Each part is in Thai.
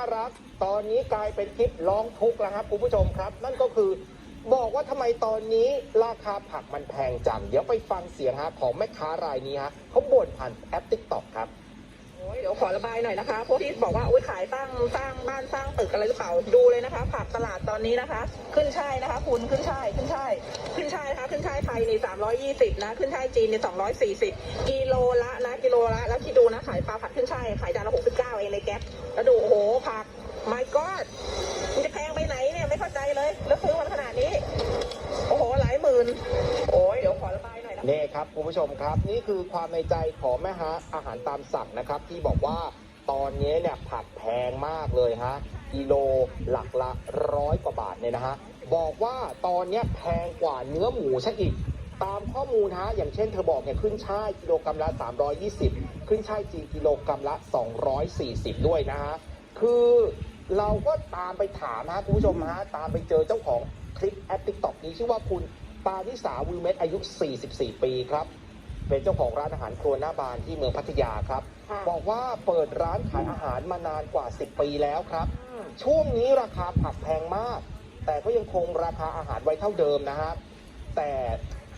น่ารัก ตอนนี้กลายเป็นคลิปร้องทุกข์แล้วครับคุณผู้ชมครับ นั่นก็คือบอกว่าทำไมตอนนี้ราคาผักมันแพงจัง เดี๋ยวไปฟังเสียงฮะของแม่ค้ารายนี้ฮะเขาบ่นผ่านแอปติ๊กต็อกครับ โอ้ยเดี๋ยวขอระบายหน่อยนะคะพวกที่บอกว่าอุ้ยขายสร้างสร้างบ้านสร้างตึกอะไรหรือเปล่าดูเลยนะคะผักตลาดตอนนี้นะคะ ขึ้นช่ายนะคะ คุณขึ้นช่ายขึ้นช่ายขึ้นช่ายนะคะขึ้นช่ายไทยนี่320นะขึ้นช่ายจีนนี่240กิโลละนะกิโลละแล้วคิดดูนะขายปลาผัดขึ้นช่ายขายจานละ69เองในแก๊ปแล้วดูโอ้โหผัก my god น่อยนะคะนี่ครับคุณผู้ชมครับ นี่คือความในใจของแม่ฮะอาหารตามสั่งนะครับ ที่บอกว่าตอนนี้เนี่ยผักแพงมากเลยฮะกิโลหลักละร้อยกว่าบาทเนี่ยนะฮะบอกว่าตอนนี้แพงกว่าเนื้อหมูซะอีก ตามข้อมูลฮะอย่างเช่นเธอบอกเนี่ยขึ้นช่ายกิโลกรัมละ 320 ขึ้นช่ายจีนกิโลกรัมละ 240 ด้วยนะฮะคือเราก็ตามไปถามฮะคุณผู้ชมฮะตามไปเจอเจ้าของคลิปแอปติ๊กต็อกนี้ชื่อว่าคุณ ปานิสาวิวเมตอายุ 44 ปีครับ เป็นเจ้าของร้านอาหารครัวหน้าบานที่เมืองพัทยาครับค่ะบอกว่าเปิดร้านขายอาหารมานานกว่า 10 ปีแล้วครับ ช่วงนี้ราคาผักแพงมาก แต่ก็ยังคงราคาอาหารไว้เท่าเดิมนะครับ แต่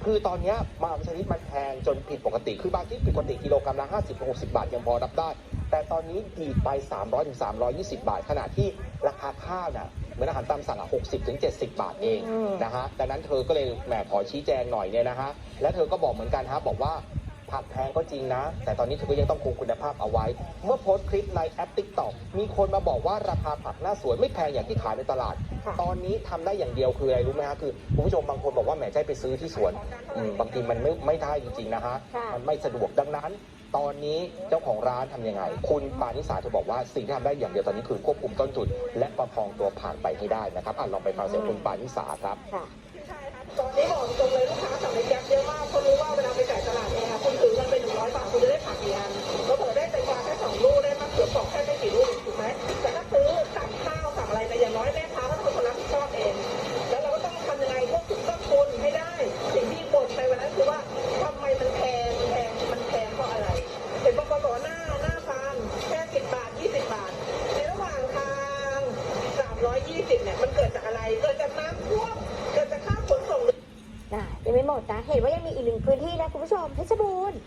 คือตอนเนี้ยบางชนิดมันแพงจนผิดปกติ คือบางที่ผิดปกติกิโลกรัมละ 50-60 บาทยังพอรับได้ แต่ตอนนี้ดีดไป 300-320 บาท ขณะที่ราคาข้าวน่ะ เหมือนอาหารตามสั่งอะ60-70บาทเองอืมนะฮะดังนั้นเธอก็เลยแหมขอชี้แจงหน่อยเนี่ยนะฮะและเธอก็บอกเหมือนกันฮะบอกว่า ผักแพงก็จริงนะ แต่ตอนนี้เธอก็ยังต้องคงคุณภาพเอาไว้ เมื่อโพสต์คลิปในแอป TikTok มีคนมาบอกว่าราคาผักหน้าสวนไม่แพงอย่างที่ขายในตลาดค่ะตอนนี้ทำได้อย่างเดียวคืออะไรรู้ไหมฮะคือคุณผู้ชมบางคนบอกว่าแหมใจะให้ไปซื้อที่สวนอืมบางทีมันไม่ไม่ได้จริงๆนะฮะค่ะมันไม่สะดวกดังนั้นตอนนี้เจ้าของร้านทำยังไง คุณปานิสาเธอบอกว่าสิ่งที่ทำได้อย่างเดียวตอนนี้คือควบคุมต้นทุนและประคองตัวผ่านไปให้ได้นะครับอะลองไปฟังเสียงคุณปานิสาครับค่ะใช่ค่ะตอนนี้บอกตรงเลย หมดนะ เห็นว่ายังมีอีกหนึ่งพื้นที่นะคุณผู้ชมเพชรบูรณ์